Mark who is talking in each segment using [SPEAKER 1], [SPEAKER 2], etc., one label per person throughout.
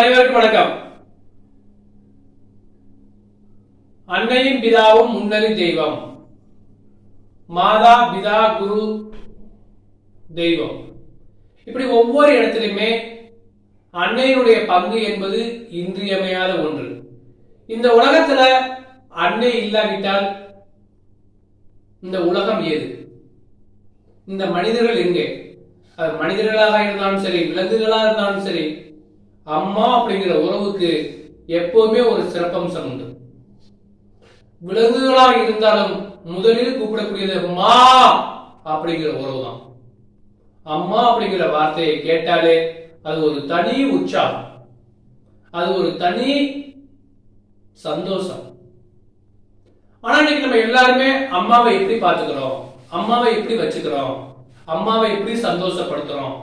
[SPEAKER 1] அனைவருக்கும் வணக்கம். அன்னையும் பிதாவும் முன்னணி தெய்வம். மாதா பிதா குரு தெய்வம். இப்படி ஒவ்வொரு இடத்திலுமே அன்னையினுடைய பங்கு என்பது இன்றியமையாத ஒன்று. இந்த உலகத்துல அன்னை இல்லாவிட்டால் இந்த உலகம் ஏது? இந்த மனிதர்கள் எங்கே? அது மனிதர்களாக இருந்தாலும் சரி விலங்குகளாக இருந்தாலும் சரி அம்மா அப்படிங்கிற உறவுக்கு எப்பவுமே ஒரு சிறப்பம்சம் உண்டு. விலங்குகளாக இருந்தாலும் முதலில் கூப்பிடக்கூடியது மா அப்படிங்கிற உறவு தான் அம்மா அப்படிங்கிற வார்த்தையை கேட்டாலே அது ஒரு தனி உற்சாகம். அது ஒரு தனி சந்தோஷம். ஆனா இன்னைக்கு நம்ம எல்லாருமே அம்மாவை எப்படி பாத்துக்கிறோம் அம்மாவை எப்படி வச்சுக்கிறோம்? அம்மாவை எப்படி சந்தோஷப்படுத்துறோம்?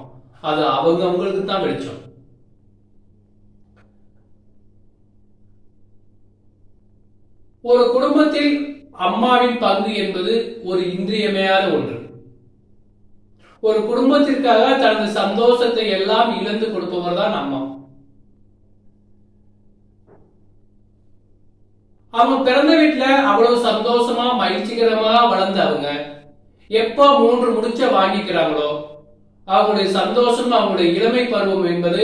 [SPEAKER 1] அது அவங்க அவங்களுக்கு தான் வெளிச்சம். ஒரு குடும்பத்தில் அம்மாவின் பங்கு என்பது ஒரு இன்றியமையாத ஒன்று. ஒரு குடும்பத்திற்காக தனது சந்தோஷத்தை எல்லாம் இழந்து கொடுப்பவர் தான் அம்மா. அவங்க பிறந்த வீட்டுல அவ்வளவு சந்தோஷமா மகிழ்ச்சிகரமா வளர்ந்த அவங்க. எப்ப மூன்று முடிச்ச வாங்கிக்கிறாங்களோ அவங்களுடைய சந்தோஷம் அவங்களுடைய இளமை பருவம் என்பது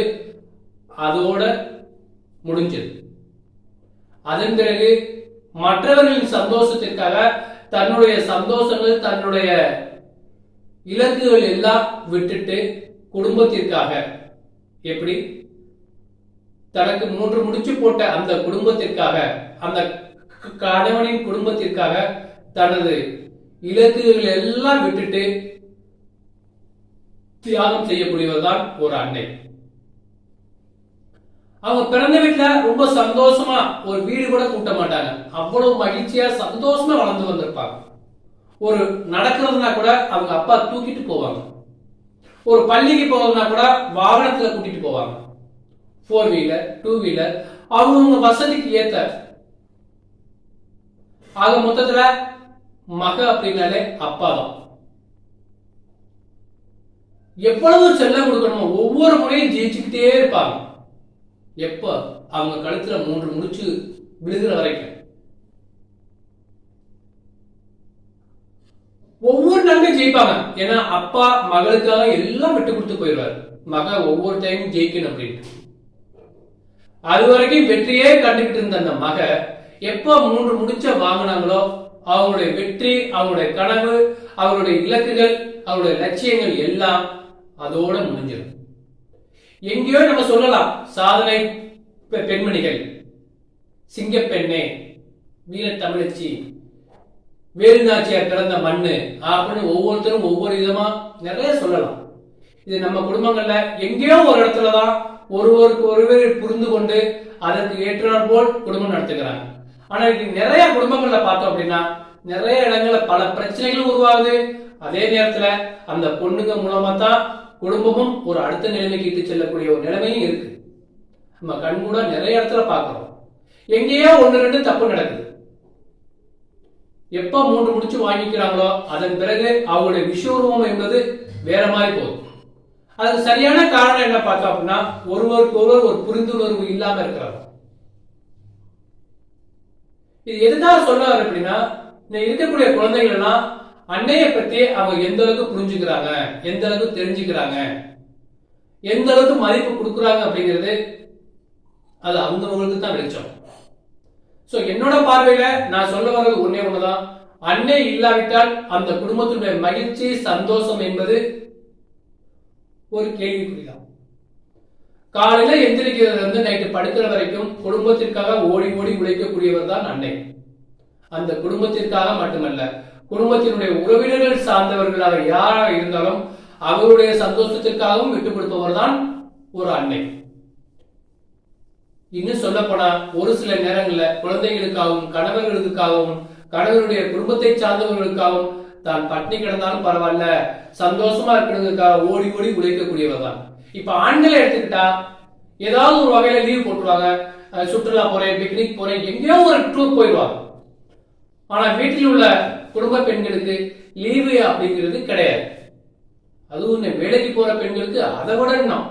[SPEAKER 1] அதோட முடிஞ்சது. அதன் பிறகு மற்றவர்களின் சந்தோஷத்திற்காக தன்னுடைய சந்தோஷங்கள் தன்னுடைய இலக்குகள் எல்லாம் விட்டுட்டு குடும்பத்திற்காக. எப்படி? தனக்கு மூன்று முடிச்சு போட்ட அந்த குடும்பத்திற்காக அந்த கணவனின் குடும்பத்திற்காக தனது இலக்குகள் எல்லாம் விட்டுட்டு தியாகம் செய்யக்கூடியவர் தான் ஒரு அன்னை. அவங்க பிறந்த வீட்டுல ரொம்ப சந்தோஷமா ஒரு வீடு கூட கூட்ட மாட்டாங்க. அவ்வளவு மகிழ்ச்சியா சந்தோஷமா வளர்ந்து வந்திருப்பாங்க. ஒரு நடக்கிறதுனா கூட அவங்க அப்பா தூக்கிட்டு போவாங்க. ஒரு பள்ளிக்கு போகிறதுனா கூட வாகனத்துல கூட்டிட்டு போவாங்க. ஃபோர் வீலர் டூ வீலர் அவங்கவுங்க வசதிக்கு ஏத்த. ஆக மொத்தத்துல மக அப்படின்னாலே அப்பா தான் எவ்வளவு செல்ல கொடுக்கணுமோ ஒவ்வொரு முறையும் ஜெயிச்சுக்கிட்டே இருப்பாங்க. எப்ப அவங்க கழுத்துல மூன்று முடிச்சு விழுகிற வரைக்கும்? ஒவ்வொரு நாளுமே ஜெயிப்பாங்க. ஏன்னா அப்பா மகளுக்காக எல்லாம் விட்டு கொடுத்து போயிடுவாரு. மக ஒவ்வொரு டைமும் ஜெயிக்கணும் அப்படின்ட்டு. அது வரைக்கும் வெற்றியே கண்டுகிட்டு இருந்த அந்த மக எப்ப மூன்று முடிச்ச வாங்கினாங்களோ அவங்களுடைய வெற்றி அவங்களுடைய கனவு அவருடைய இலக்குகள் அவருடைய லட்சியங்கள் எல்லாம் அதோட முடிஞ்சிடும். எங்கேயோ நம்ம சொல்லலாம் சாதனை பெ- பெண்மணிகள். சிங்கப்பெண்ணே வீர தமிழச்சி வேலுநாச்சியார் பிறந்த மண்ணு அப்படின்னு ஒவ்வொருத்தரும் ஒவ்வொரு விதமா நிறைய சொல்லலாம். இது நம்ம குடும்பங்கள்ல எங்கேயோ ஒரு இடத்துலதான் ஒருவருக்கு ஒருவர் புரிந்து கொண்டு அதற்கு ஏற்றாற் போல் குடும்பம் நடத்துகிறாங்க. ஆனா இன்னைக்கு நிறைய குடும்பங்கள்ல பார்த்தோம் அப்படின்னா நிறைய இடங்கள்ல பல பிரச்சனைகளும் உருவாகுது. அதே நேரத்துல அந்த பொண்ணுங்க மூலமா தான் குடும்பமும் ஒரு அடுத்த நிலைமைக்கு இட்டு செல்லக்கூடிய ஒரு நிலைமையும் இருக்கு. நம்ம கண் கூட நிறைய இடத்துல பாக்குறோம் எங்கேயோ ஒன்று ரெண்டு தப்பு நடக்குது. எப்ப மூன்று முடிச்சு வாங்கிக்கிறாங்களோ அதன் பிறகு அவங்களுடைய விஸ்வரூபம் என்பது வேற மாதிரி போகும் அதுக்கு சரியான காரணம் என்ன பார்த்தோம் அப்படின்னா ஒருவருக்கு ஒருவர் ஒரு புரிந்துணர்வு இல்லாம இருக்கிறாங்க. இது எதுக்காக சொல்றாரு அப்படின்னா இந்த இருக்கக்கூடிய குழந்தைகள் எல்லாம் அன்னைய பத்தி அவங்க எந்த அளவுக்கு புரிஞ்சுக்கிறாங்க எந்த அளவுக்கு தெரிஞ்சுக்கிறாங்க எந்த அளவுக்கு மதிப்பு கொடுக்குறாங்க அப்படிங்கிறது அது அவங்கவங்களுக்கு தான் வெளிச்சம். ஸோ என்னோட பார்வையில நான் சொல்ல வர்றது ஒன்னே ஒண்ணுதான். அன்னை இல்லாவிட்டால் அந்த குடும்பத்தினுடைய மகிழ்ச்சி சந்தோஷம் என்பது ஒரு கேள்விக்குறிதான். காலையில எந்திரிக்கிறதுல இருந்து நைட்டு படுக்கிற வரைக்கும் குடும்பத்திற்காக ஓடி ஓடி உழைக்கக்கூடியவர் தான் அன்னை. அந்த குடும்பத்திற்காக மட்டுமல்ல குடும்பத்தினுடைய உறவினர்கள் சார்ந்தவர்களாக யாராக இருந்தாலும் அவருடைய சந்தோஷத்திற்காகவும் விட்டுக் கொடுப்பவர் தான் ஒரு அன்னை. இன்னும் சொல்லப்போனா ஒரு சில நேரங்களில் குழந்தைகளுக்காகவும் கணவர்களுக்காகவும் கணவருடைய குடும்பத்தை சார்ந்தவர்களுக்காகவும் தான் பட்னி கிடந்தாலும் பரவாயில்ல சந்தோஷமா இருக்கிறதுக்காக ஓடி ஓடி உழைக்கக்கூடியவர் தான் இப்ப ஆண்களை எடுத்துக்கிட்டா ஏதாவது ஒரு வகையில லீவ் போட்டுருவாங்க. சுற்றுலா போறேன் பிக்னிக் போறேன் எங்கேயோ ஒரு டூர் போயிடுவாங்க. ஆனா வீட்டில் உள்ள குடும்ப பெண்களுக்கு லீவு அப்படிங்கிறது கிடையாது. அதுவும் வேலைக்கு போற பெண்களுக்கு அதை விட இன்னும்.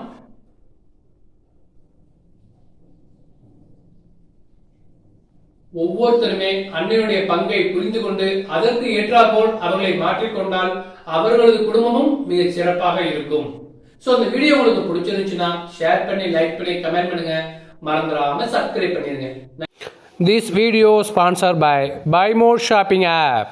[SPEAKER 1] ஒவ்வொருத்தருமே அன்னையுடைய பங்கை புரிந்து கொண்டு அதற்கு ஏற்றாற்போல் அவர்களை மாற்றிக்கொண்டால் அவர்களது குடும்பமும் மிக சிறப்பாக இருக்கும். ஸோ இந்த வீடியோ உங்களுக்கு பிடிச்சிருந்துச்சுன்னா ஷேர் பண்ணி லைக் பண்ணி கமெண்ட் பண்ணுங்க. மறந்துடாம சப்ஸ்கிரைப் பண்ணிருங்க.
[SPEAKER 2] This video sponsor by buy more shopping app